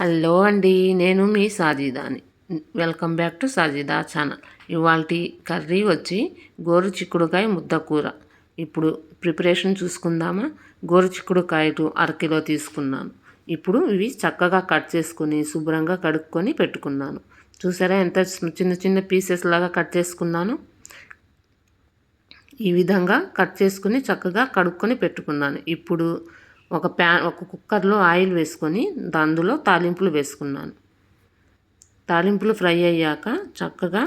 Hello అండి నేను మీ సాజిదాని. Welcome back to Sajida channel. ఇవాళ కర్రీ వచ్చి గోరు చిక్కుడుకాయ ముద్ద కూర. ఇప్పుడు ప్రిపరేషన్ చూసుకుందామా? గోరు చిక్కుడుకాయలు అరకిలో తీసుకున్నాను. ఇప్పుడు ఇవి చక్కగా కట్ చేసుకుని శుభ్రంగా కడుక్కొని పెట్టుకున్నాను. చూసారా ఎంత చిన్న చిన్న పీసెస్ లాగా కట్ చేసుకున్నాను? ఈ విధంగా కట్ చేసుకుని చక్కగా కడుక్కొని పెట్టుకున్నాను. ఇప్పుడు ఒక ప్యాన్ ఒక కుక్కర్లో ఆయిల్ వేసుకొని అందులో తాలింపులు వేసుకున్నాను. తాలింపులు ఫ్రై అయ్యాక చక్కగా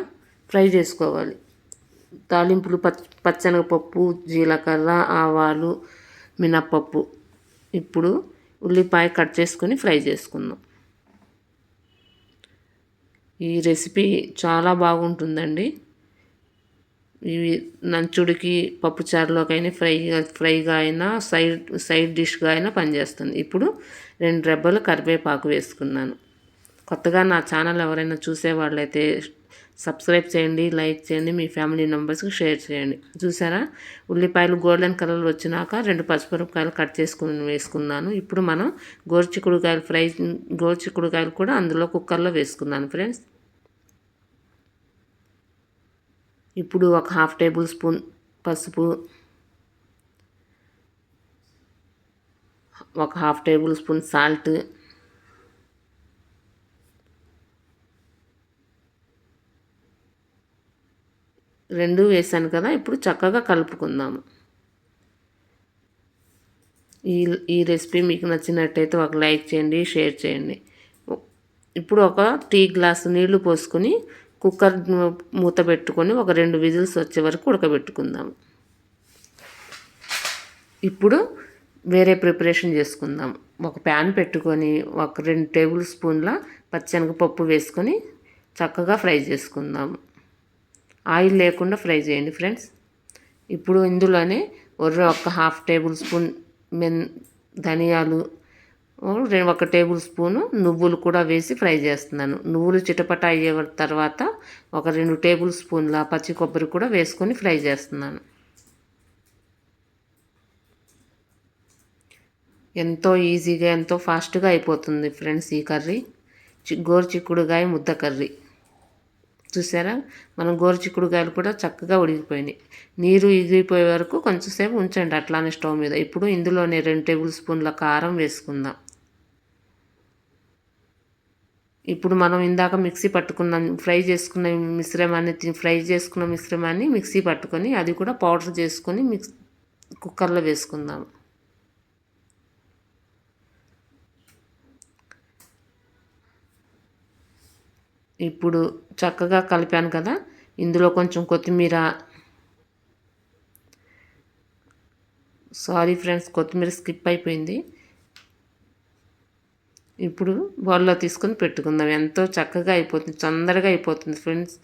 ఫ్రై చేసుకోవాలి. తాలింపులు పచ్చ పచ్చనగపప్పు జీలకర్ర ఆవాలు మినప్పప్పు. ఇప్పుడు ఉల్లిపాయ కట్ చేసుకొని ఫ్రై చేసుకుందాం. ఈ రెసిపీ చాలా బాగుంటుందండి. ఇవి నంచుడికి పప్పుచారులోకైనా ఫ్రై ఫ్రైగా అయినా సైడ్ సైడ్ డిష్గా అయినా పనిచేస్తుంది. ఇప్పుడు రెండు రెబ్బలు కరివేపాకు వేసుకున్నాను. కొత్తగా నా ఛానల్ ఎవరైనా చూసేవాళ్ళైతే సబ్స్క్రైబ్ చేయండి లైక్ చేయండి మీ ఫ్యామిలీ మెంబర్స్కి షేర్ చేయండి. చూసారా? ఉల్లిపాయలు గోల్డెన్ కలర్ వచ్చినాక రెండు పచ్చిమిరపకాయలు కట్ చేసుకుని వేసుకున్నాను. ఇప్పుడు మనం గోరుచిక్కుడుకాయలు ఫ్రై గోరుచిక్కుడుకాయలు కూడా అందులో కుక్కర్లో వేసుకున్నాను ఫ్రెండ్స్. ఇప్పుడు ఒక హాఫ్ టేబుల్ స్పూన్ పసుపు ఒక హాఫ్ టేబుల్ స్పూన్ సాల్ట్ రెండు వేసాను కదా ఇప్పుడు చక్కగా కలుపుకుందాము. ఈ ఈ రెసిపీ మీకు నచ్చినట్టయితే ఒక లైక్ చేయండి షేర్ చేయండి. ఇప్పుడు ఒక టీ గ్లాసు నీళ్ళు పోసుకొని కుక్కర్ మూత పెట్టుకొని ఒక రెండు విజిల్స్ వచ్చే వరకు ఉడకబెట్టుకుందాం. ఇప్పుడు వేరే ప్రిపరేషన్ చేసుకుందాం. ఒక ప్యాన్ పెట్టుకొని ఒక రెండు టేబుల్ స్పూన్ల పచ్చనగపప్పు వేసుకొని చక్కగా ఫ్రై చేసుకుందాం. ఆయిల్ లేకుండా ఫ్రై చేయండి ఫ్రెండ్స్. ఇప్పుడు ఇందులోనే ఒర్ర ఒక హాఫ్ టేబుల్ స్పూన్ మెన్ ధనియాలు ఒక టేబుల్ స్పూను నువ్వులు కూడా వేసి ఫ్రై చేస్తున్నాను. నువ్వులు చిటపట అయ్యే తర్వాత ఒక రెండు టేబుల్ స్పూన్ల పచ్చి కొబ్బరి కూడా వేసుకొని ఫ్రై చేస్తున్నాను. ఎంతో ఈజీగా ఎంతో ఫాస్ట్గా అయిపోతుంది ఫ్రెండ్స్ ఈ కర్రీ. గోరు చిక్కుడుగాయ ముద్ద కర్రీ. చూసారా? మనం గోరు చిక్కుడుకాయలు కూడా చక్కగా ఉడికిపోయినాయి. నీరు ఇగిపోయే వరకు కొంచెంసేపు ఉంచండి అట్లానే స్టవ్ మీద. ఇప్పుడు ఇందులోనే రెండు టేబుల్ స్పూన్ల కారం వేసుకుందాం. ఇప్పుడు మనం ఇందాక మిక్సీ పట్టుకున్న ఫ్రై చేసుకున్న మిశ్రమాన్ని ఫ్రై చేసుకున్న మిశ్రమాన్ని మిక్సీ పట్టుకొని అది కూడా పౌడర్ చేసుకొని మిక్స్ కుక్కర్లో వేసుకుందాం. ఇప్పుడు చక్కగా కలిపాను కదా ఇందులో కొంచెం కొత్తిమీర. సారీ ఫ్రెండ్స్ కొత్తిమీర స్కిప్ అయిపోయింది. ఇప్పుడు బౌల్లో తీసుకొని పెట్టుకుందాం. ఎంతో చక్కగా అయిపోతుంది తొందరగా అయిపోతుంది ఫ్రెండ్స్.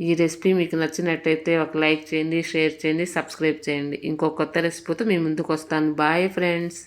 ఈ రెసిపీ మీకు నచ్చినట్టయితే ఒక లైక్ చేయండి షేర్ చేయండి సబ్స్క్రైబ్ చేయండి. ఇంకో కొత్త రెసిపీతో మీ ముందుకు వస్తాను. Bye friends.